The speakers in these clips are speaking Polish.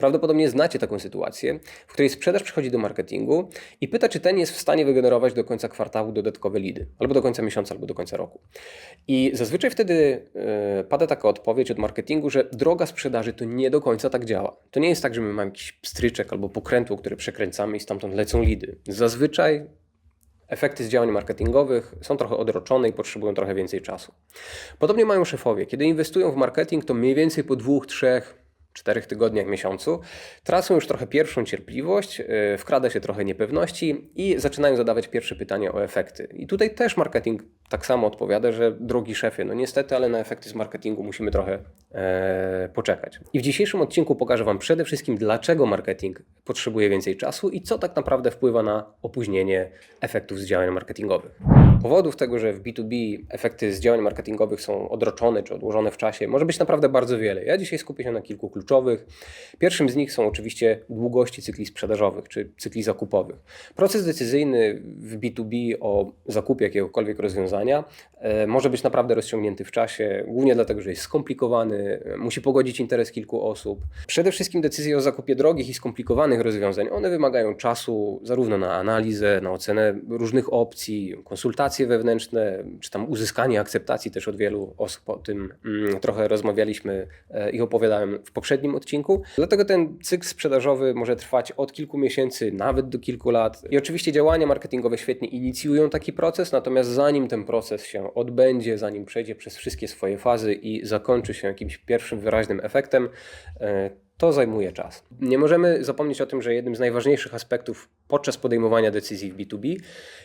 Prawdopodobnie znacie taką sytuację, w której sprzedaż przychodzi do marketingu i pyta, czy ten jest w stanie wygenerować do końca kwartału dodatkowe lidy, albo do końca miesiąca, albo do końca roku. I zazwyczaj wtedy yy, pada taka odpowiedź od marketingu, że droga sprzedaży to nie do końca tak działa. To nie jest tak, że my mamy jakiś pstryczek albo pokrętło, które przekręcamy i stamtąd lecą lidy. Zazwyczaj efekty z działań marketingowych są trochę odroczone i potrzebują trochę więcej czasu. Podobnie mają szefowie. Kiedy inwestują w marketing, to mniej więcej po dwóch, trzech, czterech tygodniach, miesiącu, tracą już trochę pierwszą cierpliwość, yy, wkrada się trochę niepewności i zaczynają zadawać pierwsze pytania o efekty. I tutaj też marketing tak samo odpowiada, że drogi szefie, no niestety, ale na efekty z marketingu musimy trochę poczekać. I w dzisiejszym odcinku pokażę Wam przede wszystkim, dlaczego marketing potrzebuje więcej czasu i co tak naprawdę wpływa na opóźnienie efektów z działań marketingowych. Powodów tego, że w B2B efekty z działań marketingowych są odroczone czy odłożone w czasie, może być naprawdę bardzo wiele. Ja dzisiaj skupię się na kilku kluczowych. Pierwszym z nich są oczywiście długości cykli sprzedażowych czy cykli zakupowych. Proces decyzyjny w B2B o zakupie jakiegokolwiek rozwiązania e, może być naprawdę rozciągnięty w czasie, głównie dlatego, że jest skomplikowany, e, musi pogodzić interes kilku osób. Przede wszystkim decyzje o zakupie drogich i skomplikowanych rozwiązań, one wymagają czasu zarówno na analizę, na ocenę różnych opcji, konsultacje wewnętrzne, czy tam uzyskanie akceptacji też od wielu osób. O tym mm, trochę rozmawialiśmy e, i opowiadałem w poprzednim odcinku. Dlatego ten cykl sprzedażowy może trwać od kilku miesięcy, nawet do kilku lat. I oczywiście działania marketingowe świetnie inicjują taki proces, natomiast zanim ten proces się odbędzie, zanim przejdzie przez wszystkie swoje fazy i zakończy się jakimś pierwszym wyraźnym efektem, e, to zajmuje czas. Nie możemy zapomnieć o tym, że jednym z najważniejszych aspektów podczas podejmowania decyzji w B2B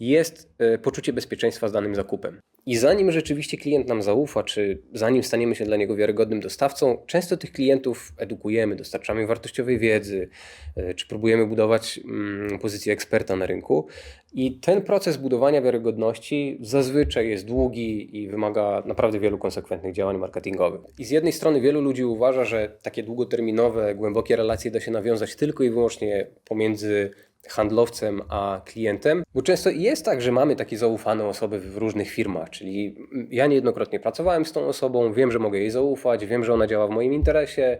jest e, poczucie bezpieczeństwa z danym zakupem. I zanim rzeczywiście klient nam zaufa, czy zanim staniemy się dla niego wiarygodnym dostawcą, często tych klientów edukujemy, dostarczamy wartościowej wiedzy, e, czy próbujemy budować mm, pozycję eksperta na rynku. I ten proces budowania wiarygodności zazwyczaj jest długi i wymaga naprawdę wielu konsekwentnych działań marketingowych. I z jednej strony wielu ludzi uważa, że takie długoterminowe, głębokie relacje da się nawiązać tylko i wyłącznie pomiędzy handlowcem a klientem, bo często jest tak, że mamy takie zaufane osoby w różnych firmach, czyli ja niejednokrotnie pracowałem z tą osobą, wiem, że mogę jej zaufać, wiem, że ona działa w moim interesie,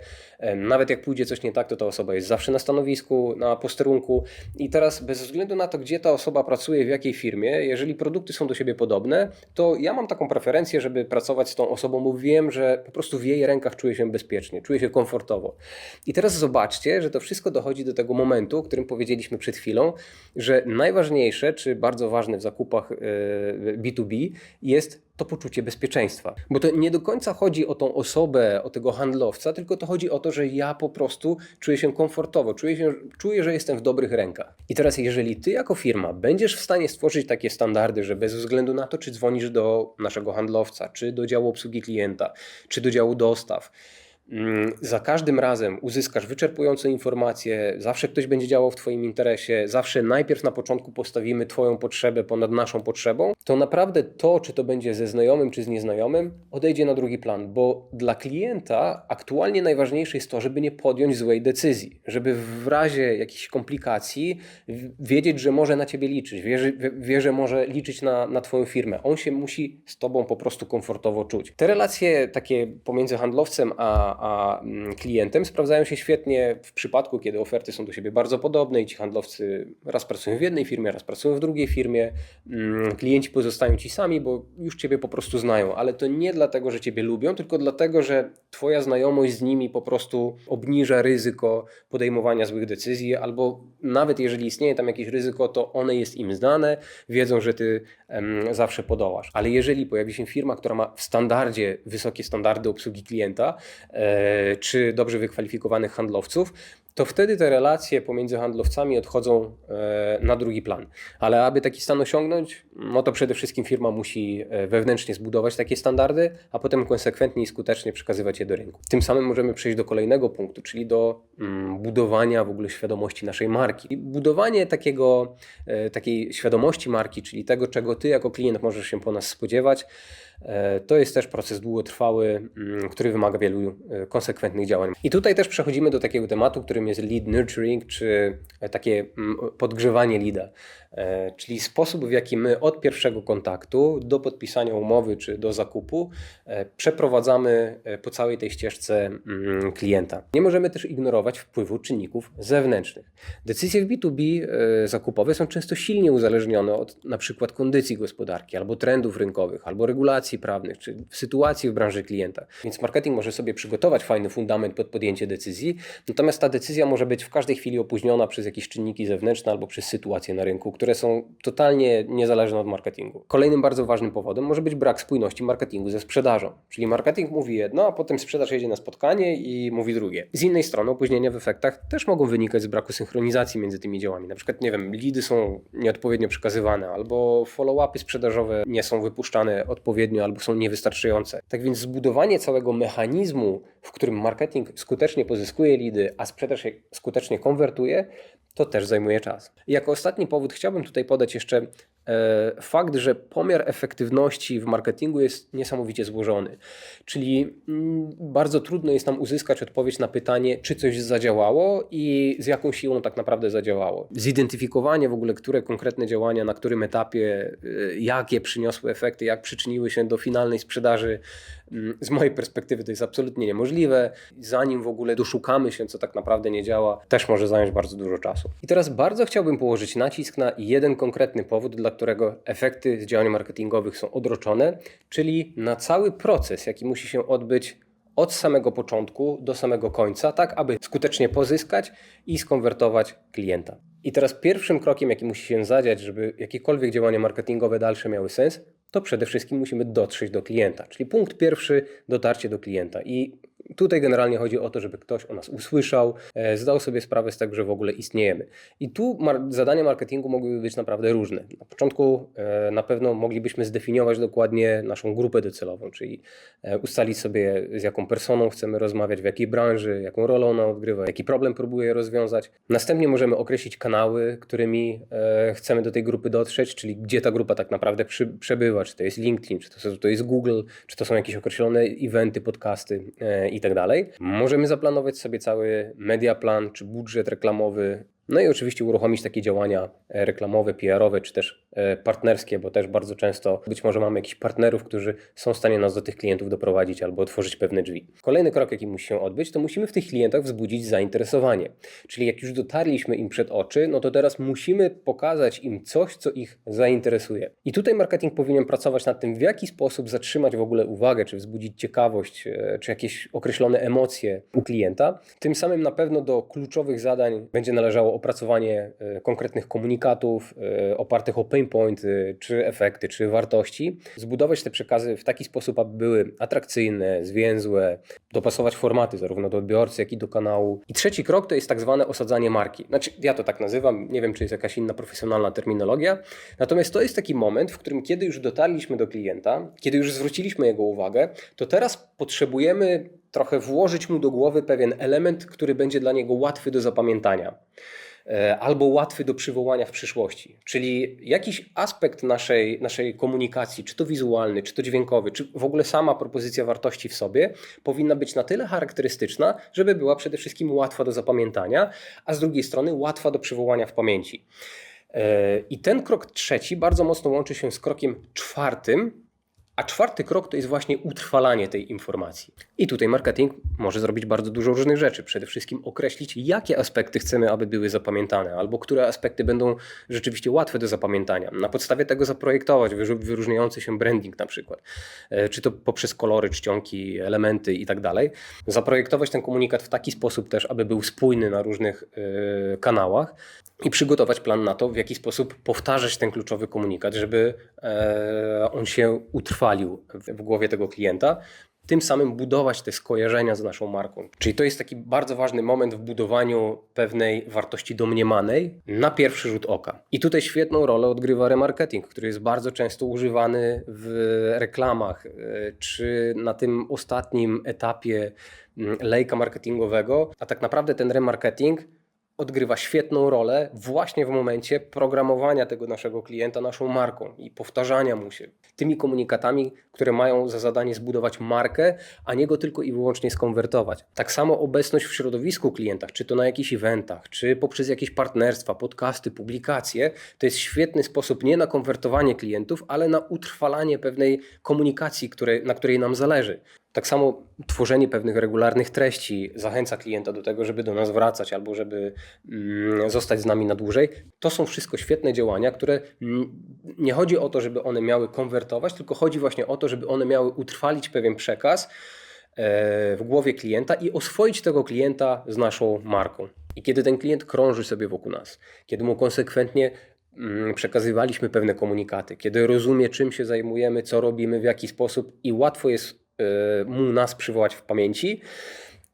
nawet jak pójdzie coś nie tak, to ta osoba jest zawsze na stanowisku, na posterunku. I teraz bez względu na to, gdzie ta osoba pracuje, w jakiej firmie, jeżeli produkty są do siebie podobne, to ja mam taką preferencję, żeby pracować z tą osobą, bo wiem, że po prostu w jej rękach czuję się bezpiecznie, czuję się komfortowo. I teraz zobaczcie, że to wszystko dochodzi do tego momentu, o którym powiedzieliśmy przed chwilą, że najważniejsze, czy bardzo ważne w zakupach B2B jest to poczucie bezpieczeństwa. Bo to nie do końca chodzi o tą osobę, o tego handlowca, tylko to chodzi o to, że ja po prostu czuję się komfortowo, czuję, się, czuję, że jestem w dobrych rękach. I teraz, jeżeli ty jako firma będziesz w stanie stworzyć takie standardy, że bez względu na to, czy dzwonisz do naszego handlowca, czy do działu obsługi klienta, czy do działu dostaw, za każdym razem uzyskasz wyczerpujące informacje, zawsze ktoś będzie działał w Twoim interesie, zawsze najpierw na początku postawimy Twoją potrzebę ponad naszą potrzebą, to naprawdę to, czy to będzie ze znajomym, czy z nieznajomym, odejdzie na drugi plan, bo dla klienta aktualnie najważniejsze jest to, żeby nie podjąć złej decyzji, żeby w razie jakichś komplikacji wiedzieć, że może na Ciebie liczyć, wie, wie że może liczyć na, na Twoją firmę. On się musi z Tobą po prostu komfortowo czuć. Te relacje takie pomiędzy handlowcem a a, mm, klientem sprawdzają się świetnie w przypadku, kiedy oferty są do siebie bardzo podobne i ci handlowcy raz pracują w jednej firmie, raz pracują w drugiej firmie. Mm, klienci pozostają ci sami, bo już ciebie po prostu znają, ale to nie dlatego, że ciebie lubią, tylko dlatego, że twoja znajomość z nimi po prostu obniża ryzyko podejmowania złych decyzji, albo nawet jeżeli istnieje tam jakieś ryzyko, to one jest im znane, wiedzą, że ty zawsze podołasz. Ale jeżeli pojawi się firma, która ma w standardzie wysokie standardy obsługi klienta, e, czy dobrze wykwalifikowanych handlowców, to wtedy te relacje pomiędzy handlowcami odchodzą e, na drugi plan. Ale aby taki stan osiągnąć, no to przede wszystkim firma musi e, wewnętrznie zbudować takie standardy, a potem konsekwentnie i skutecznie przekazywać je do rynku. Tym samym możemy przejść do kolejnego punktu, czyli do mm, budowania w ogóle świadomości naszej marki. I budowanie takiego, takiej świadomości marki, czyli tego, czego ty jako klient możesz się po nas spodziewać, E, to jest też proces długotrwały, mm, który wymaga wielu e, konsekwentnych działań. I tutaj też przechodzimy do takiego tematu, którym jest lead nurturing, czy takie mm, podgrzewanie lida, czyli sposób, w jaki my od pierwszego kontaktu do podpisania umowy czy do zakupu przeprowadzamy po całej tej ścieżce mm, klienta. Nie możemy też ignorować wpływu czynników zewnętrznych. Decyzje w B2B zakupowe są często silnie uzależnione od na przykład kondycji gospodarki, albo trendów rynkowych, albo regulacji prawnych, czy sytuacji w branży klienta. Więc marketing może sobie przygotować fajny fundament pod podjęcie decyzji, natomiast ta decyzja może być w każdej chwili opóźniona przez jakieś czynniki zewnętrzne albo przez sytuacje na rynku, które są totalnie niezależne od marketingu. Kolejnym bardzo ważnym powodem może być brak spójności marketingu ze sprzedażą. Czyli marketing mówi jedno, a potem sprzedaż jedzie na spotkanie i mówi drugie. Z innej strony opóźnienia w efektach też mogą wynikać z braku synchronizacji między tymi działami. Na przykład, nie wiem, lidy są nieodpowiednio przekazywane, albo follow-upy sprzedażowe nie są wypuszczane odpowiednio, albo są niewystarczające. Tak więc zbudowanie całego mechanizmu, w którym marketing skutecznie pozyskuje lidy, a sprzedaż je skutecznie konwertuje, to też zajmuje czas. I jako ostatni powód chciałbym tutaj podać jeszcze fakt, że pomiar efektywności w marketingu jest niesamowicie złożony. Czyli mm, bardzo trudno jest nam uzyskać odpowiedź na pytanie, czy coś zadziałało i z jaką siłą tak naprawdę zadziałało. Zidentyfikowanie w ogóle, które konkretne działania, na którym etapie, e, jakie przyniosły efekty, jak przyczyniły się do finalnej sprzedaży, mm, z mojej perspektywy to jest absolutnie niemożliwe. Zanim w ogóle doszukamy się, co tak naprawdę nie działa, też może zająć bardzo dużo czasu. I teraz bardzo chciałbym położyć nacisk na jeden konkretny powód, dla którego efekty z działań marketingowych są odroczone, czyli na cały proces, jaki musi się odbyć od samego początku do samego końca, tak aby skutecznie pozyskać i skonwertować klienta. I teraz pierwszym krokiem, jaki musi się zadziać, żeby jakiekolwiek działania marketingowe dalsze miały sens, to przede wszystkim musimy dotrzeć do klienta. Czyli punkt pierwszy, dotarcie do klienta. I Tutaj generalnie chodzi o to, żeby ktoś o nas usłyszał, e, zdał sobie sprawę z tego, że w ogóle istniejemy. I tu mar zadania marketingu mogłyby być naprawdę różne. Na początku e, na pewno moglibyśmy zdefiniować dokładnie naszą grupę docelową, czyli e, ustalić sobie z jaką personą chcemy rozmawiać, w jakiej branży, jaką rolę ona odgrywa, jaki problem próbuje rozwiązać. Następnie możemy określić kanały, którymi chcemy do tej grupy dotrzeć, czyli gdzie ta grupa tak naprawdę przebywa, czy to jest LinkedIn, czy to, to jest Google, czy to są jakieś określone eventy, podcasty i tak dalej. Możemy zaplanować sobie cały media plan czy budżet reklamowy no i oczywiście uruchomić takie działania reklamowe, PR-owe, czy też partnerskie, bo też bardzo często być może mamy jakichś partnerów, którzy są w stanie nas do tych klientów doprowadzić albo otworzyć pewne drzwi. Kolejny krok, jaki musi się odbyć, to musimy w tych klientach wzbudzić zainteresowanie. Czyli jak już dotarliśmy im przed oczy, no to teraz musimy pokazać im coś, co ich zainteresuje. I tutaj marketing powinien pracować nad tym, w jaki sposób zatrzymać w ogóle uwagę, czy wzbudzić ciekawość, e, czy jakieś określone emocje u klienta. Tym samym na pewno do kluczowych zadań będzie należało opracowanie e, konkretnych komunikatów e, opartych o pain point, czy efekty, czy wartości, zbudować te przekazy w taki sposób, aby były atrakcyjne, zwięzłe, dopasować formaty zarówno do odbiorcy, jak i do kanału. I trzeci krok to jest tak zwane osadzanie marki. Znaczy, ja to tak nazywam, nie wiem, czy jest jakaś inna profesjonalna terminologia, natomiast to jest taki moment, w którym kiedy już dotarliśmy do klienta, kiedy już zwróciliśmy jego uwagę, to teraz potrzebujemy trochę włożyć mu do głowy pewien element, który będzie dla niego łatwy do zapamiętania. E, albo łatwy do przywołania w przyszłości. Czyli jakiś aspekt naszej, naszej komunikacji, czy to wizualny, czy to dźwiękowy, czy w ogóle sama propozycja wartości w sobie, powinna być na tyle charakterystyczna, żeby była przede wszystkim łatwa do zapamiętania, a z drugiej strony łatwa do przywołania w pamięci. E, I ten krok trzeci bardzo mocno łączy się z krokiem czwartym, a czwarty krok to jest właśnie utrwalanie tej informacji. I tutaj marketing może zrobić bardzo dużo różnych rzeczy. Przede wszystkim określić, jakie aspekty chcemy, aby były zapamiętane, albo które aspekty będą rzeczywiście łatwe do zapamiętania. Na podstawie tego zaprojektować wyróżniający się branding na przykład, e, czy to poprzez kolory, czcionki, elementy i tak dalej. Zaprojektować ten komunikat w taki sposób też, aby był spójny na różnych yy, kanałach i przygotować plan na to, w jaki sposób powtarzać ten kluczowy komunikat, żeby yy, on się utrwalił w głowie tego klienta, tym samym budować te skojarzenia z naszą marką. Czyli to jest taki bardzo ważny moment w budowaniu pewnej wartości domniemanej na pierwszy rzut oka. I tutaj świetną rolę odgrywa remarketing, który jest bardzo często używany w reklamach, e, czy na tym ostatnim etapie mm, lejka marketingowego, a tak naprawdę ten remarketing odgrywa świetną rolę właśnie w momencie programowania tego naszego klienta naszą marką i powtarzania mu się tymi komunikatami, które mają za zadanie zbudować markę, a nie go tylko i wyłącznie skonwertować. Tak samo obecność w środowisku klienta, czy to na jakichś eventach, czy poprzez jakieś partnerstwa, podcasty, publikacje, to jest świetny sposób nie na konwertowanie klientów, ale na utrwalanie pewnej komunikacji, które, na której nam zależy. Tak samo tworzenie pewnych regularnych treści zachęca klienta do tego, żeby do nas wracać albo żeby mm, zostać z nami na dłużej. To są wszystko świetne działania, które nie chodzi o to, żeby one miały konwertować, tylko chodzi właśnie o to, żeby one miały utrwalić pewien przekaz e, w głowie klienta i oswoić tego klienta z naszą marką. I kiedy ten klient krąży sobie wokół nas, kiedy mu konsekwentnie mm, przekazywaliśmy pewne komunikaty, kiedy rozumie, czym się zajmujemy, co robimy, w jaki sposób i łatwo jest mu nas przywołać w pamięci,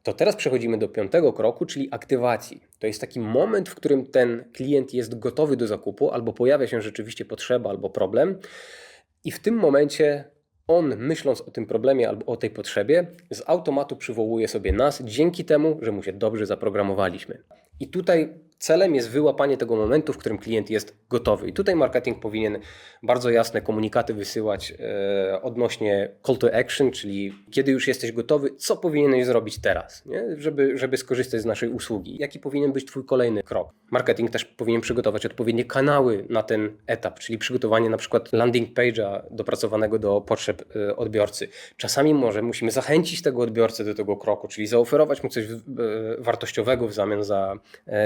to teraz przechodzimy do piątego kroku, czyli aktywacji. To jest taki moment, w którym ten klient jest gotowy do zakupu, albo pojawia się rzeczywiście potrzeba, albo problem, i w tym momencie on, myśląc o tym problemie albo o tej potrzebie, z automatu przywołuje sobie nas dzięki temu, że mu się dobrze zaprogramowaliśmy. I tutaj celem jest wyłapanie tego momentu, w którym klient jest gotowy. I tutaj marketing powinien bardzo jasne komunikaty wysyłać e, odnośnie call to action, czyli kiedy już jesteś gotowy, co powinieneś zrobić teraz, nie? Żeby, żeby skorzystać z naszej usługi. Jaki powinien być Twój kolejny krok? Marketing też powinien przygotować odpowiednie kanały na ten etap, czyli przygotowanie na przykład landing page'a dopracowanego do potrzeb e, odbiorcy. Czasami może musimy zachęcić tego odbiorcę do tego kroku, czyli zaoferować mu coś e, wartościowego w zamian za,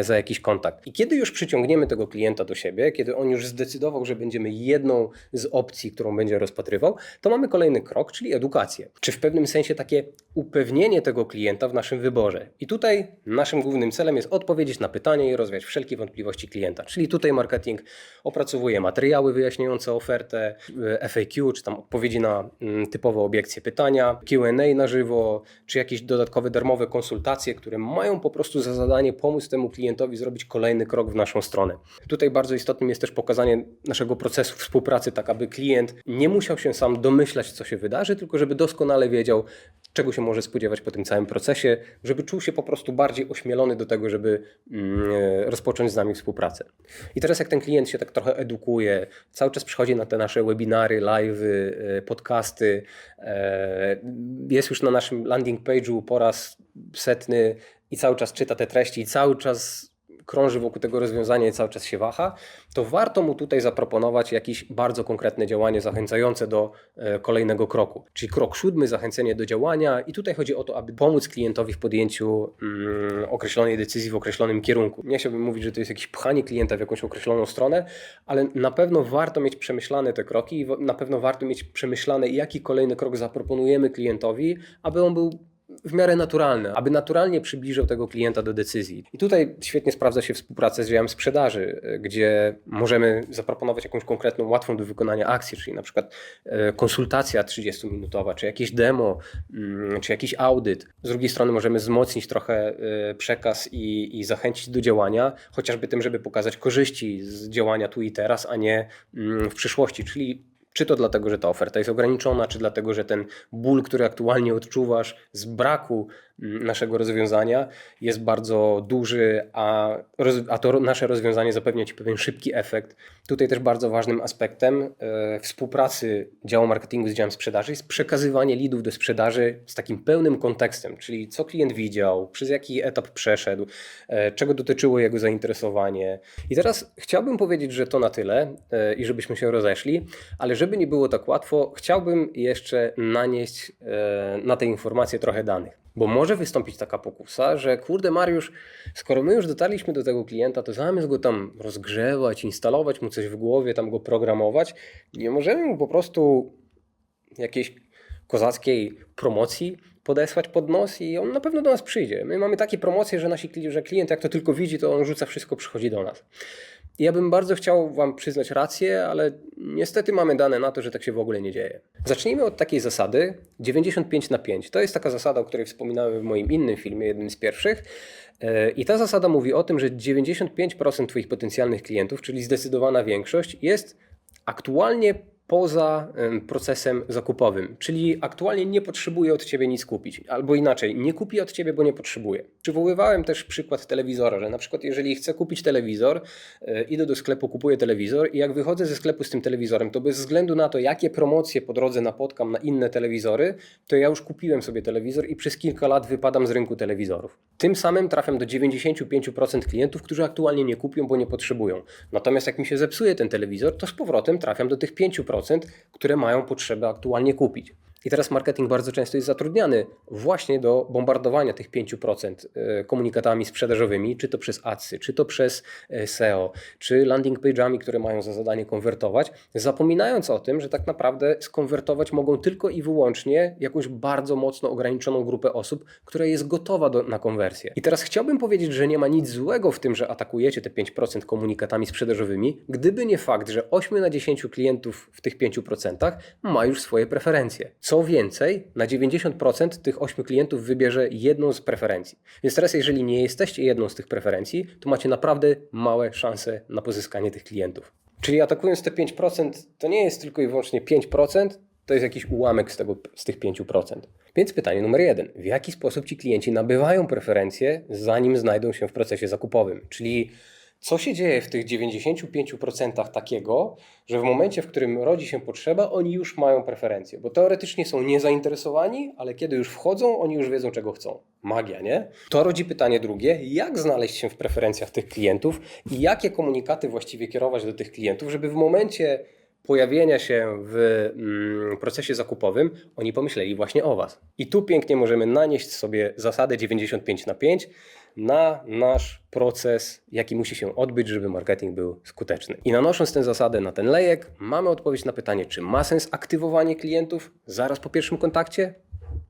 za jakiś kontakt. I kiedy już przyciągniemy tego klienta do siebie, kiedy on już zdecydował, że będziemy jedną z opcji, którą będzie rozpatrywał, to mamy kolejny krok, czyli edukację. Czy w pewnym sensie takie upewnienie tego klienta w naszym wyborze. I tutaj naszym głównym celem jest odpowiedzieć na pytanie i rozwiać wszelkie wątpliwości klienta. Czyli tutaj marketing opracowuje materiały wyjaśniające ofertę, e, FAQ, czy tam odpowiedzi na mm, typowe obiekcje pytania, QA na żywo, czy jakieś dodatkowe darmowe konsultacje, które mają po prostu za zadanie pomóc temu klientowi zrobić kolejny krok w naszą stronę. Tutaj bardzo istotnym jest też pokazanie naszego procesu współpracy, tak aby klient nie musiał się sam domyślać, co się wydarzy, tylko żeby doskonale wiedział, czego się może spodziewać po tym całym procesie, żeby czuł się po prostu bardziej ośmielony do tego, żeby mm, e, rozpocząć z nami współpracę. I teraz jak ten klient się tak trochę edukuje, cały czas przychodzi na te nasze webinary, live'y, e, podcasty, e, jest już na naszym landing page'u po raz setny i cały czas czyta te treści i cały czas krąży wokół tego rozwiązania i cały czas się waha, to warto mu tutaj zaproponować jakieś bardzo konkretne działanie zachęcające do e, kolejnego kroku. Czyli krok siódmy, zachęcenie do działania i tutaj chodzi o to, aby pomóc klientowi w podjęciu mm, określonej decyzji w określonym kierunku. Nie chciałbym mówić, że to jest jakieś pchanie klienta w jakąś określoną stronę, ale na pewno warto mieć przemyślane te kroki i na pewno warto mieć przemyślane, jaki kolejny krok zaproponujemy klientowi, aby on był w miarę naturalne, aby naturalnie przybliżył tego klienta do decyzji. I tutaj świetnie sprawdza się współpraca z działem sprzedaży, gdzie możemy zaproponować jakąś konkretną, łatwą do wykonania akcję, czyli na przykład e, konsultacja 30-minutowa, czy jakieś demo, mm, czy jakiś audyt. Z drugiej strony możemy wzmocnić trochę e, przekaz i, i zachęcić do działania, chociażby tym, żeby pokazać korzyści z działania tu i teraz, a nie mm, w przyszłości, czyli czy to dlatego, że ta oferta jest ograniczona, czy dlatego, że ten ból, który aktualnie odczuwasz z braku naszego rozwiązania jest bardzo duży, a, a to nasze rozwiązanie zapewnia Ci pewien szybki efekt. Tutaj też bardzo ważnym aspektem e, współpracy działu marketingu z działem sprzedaży jest przekazywanie lidów do sprzedaży z takim pełnym kontekstem, czyli co klient widział, przez jaki etap przeszedł, e, czego dotyczyło jego zainteresowanie. I teraz chciałbym powiedzieć, że to na tyle e, i żebyśmy się rozeszli, ale żeby nie było tak łatwo, chciałbym jeszcze nanieść e, na te informacje trochę danych. Bo może wystąpić taka pokusa, że kurde Mariusz, skoro my już dotarliśmy do tego klienta, to zamiast go tam rozgrzewać, instalować mu coś w głowie, tam go programować, nie możemy mu po prostu jakiejś kozackiej promocji podesłać pod nos i on na pewno do nas przyjdzie. My mamy takie promocje, że nasi że klient jak to tylko widzi, to on rzuca wszystko, przychodzi do nas. Ja bym bardzo chciał Wam przyznać rację, ale niestety mamy dane na to, że tak się w ogóle nie dzieje. Zacznijmy od takiej zasady 95 na 5. To jest taka zasada, o której wspominałem w moim innym filmie, jednym z pierwszych. E, I ta zasada mówi o tym, że 95% Twoich potencjalnych klientów, czyli zdecydowana większość, jest aktualnie poza em, procesem zakupowym, czyli aktualnie nie potrzebuje od ciebie nic kupić, albo inaczej, nie kupi od ciebie, bo nie potrzebuje. Przywoływałem też przykład telewizora, że na przykład jeżeli chcę kupić telewizor, e, idę do sklepu, kupuję telewizor i jak wychodzę ze sklepu z tym telewizorem, to bez względu na to, jakie promocje po drodze napotkam na inne telewizory, to ja już kupiłem sobie telewizor i przez kilka lat wypadam z rynku telewizorów. Tym samym trafiam do 95% klientów, którzy aktualnie nie kupią, bo nie potrzebują. Natomiast jak mi się zepsuje ten telewizor, to z powrotem trafiam do tych 5%, które mają potrzebę aktualnie kupić. I teraz marketing bardzo często jest zatrudniany właśnie do bombardowania tych 5% e, komunikatami sprzedażowymi, czy to przez adsy, czy to przez e, SEO, czy landing page'ami, które mają za zadanie konwertować, zapominając o tym, że tak naprawdę skonwertować mogą tylko i wyłącznie jakąś bardzo mocno ograniczoną grupę osób, która jest gotowa do, na konwersję. I teraz chciałbym powiedzieć, że nie ma nic złego w tym, że atakujecie te 5% komunikatami sprzedażowymi, gdyby nie fakt, że 8 na 10 klientów w tych 5% ma już swoje preferencje. Co więcej, na 90% tych 8 klientów wybierze jedną z preferencji. Więc teraz, jeżeli nie jesteście jedną z tych preferencji, to macie naprawdę małe szanse na pozyskanie tych klientów. Czyli atakując te 5%, to nie jest tylko i wyłącznie 5%, to jest jakiś ułamek z, tego, z tych 5%. Więc pytanie numer jeden. W jaki sposób ci klienci nabywają preferencje, zanim znajdą się w procesie zakupowym? Czyli co się dzieje w tych 95% takiego, że w momencie, w którym rodzi się potrzeba, oni już mają preferencje? Bo teoretycznie są niezainteresowani, ale kiedy już wchodzą, oni już wiedzą, czego chcą. Magia, nie? To rodzi pytanie drugie: jak znaleźć się w preferencjach tych klientów i jakie komunikaty właściwie kierować do tych klientów, żeby w momencie pojawienia się w mm, procesie zakupowym, oni pomyśleli właśnie o Was. I tu pięknie możemy nanieść sobie zasadę 95 na 5 na nasz proces, jaki musi się odbyć, żeby marketing był skuteczny. I nanosząc tę zasadę na ten lejek, mamy odpowiedź na pytanie, czy ma sens aktywowanie klientów zaraz po pierwszym kontakcie?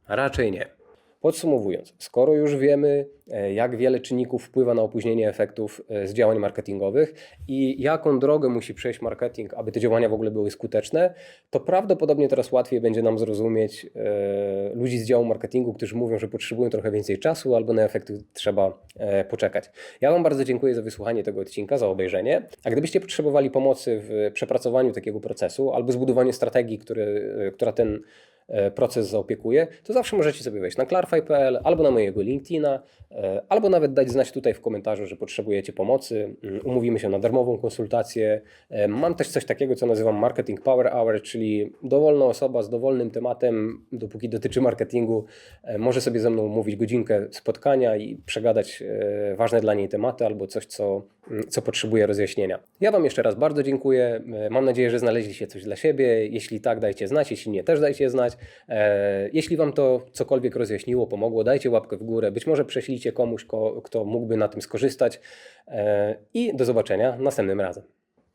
Raczej nie. Podsumowując, skoro już wiemy, e, jak wiele czynników wpływa na opóźnienie efektów e, z działań marketingowych i jaką drogę musi przejść marketing, aby te działania w ogóle były skuteczne, to prawdopodobnie teraz łatwiej będzie nam zrozumieć e, ludzi z działu marketingu, którzy mówią, że potrzebują trochę więcej czasu albo na efekty trzeba poczekać. Ja Wam bardzo dziękuję za wysłuchanie tego odcinka, za obejrzenie. A gdybyście potrzebowali pomocy w przepracowaniu takiego procesu albo zbudowaniu strategii, który, która ten E, proces zaopiekuje, to zawsze możecie sobie wejść na clarify.pl albo na mojego LinkedIna, e, albo nawet dać znać tutaj w komentarzu, że potrzebujecie pomocy. Mm, umówimy się na darmową konsultację. E, mam też coś takiego, co nazywam Marketing Power Hour, czyli dowolna osoba z dowolnym tematem, dopóki dotyczy marketingu, może sobie ze mną mówić godzinkę spotkania i przegadać ważne dla niej tematy albo coś, co, mm, co potrzebuje rozjaśnienia. Ja Wam jeszcze raz bardzo dziękuję. Mam nadzieję, że znaleźliście coś dla siebie. Jeśli tak, dajcie znać, jeśli nie, też dajcie znać. E, jeśli Wam to cokolwiek rozjaśniło, pomogło, dajcie łapkę w górę. Być może prześlijcie komuś, kto mógłby na tym skorzystać. E, I do zobaczenia następnym razem.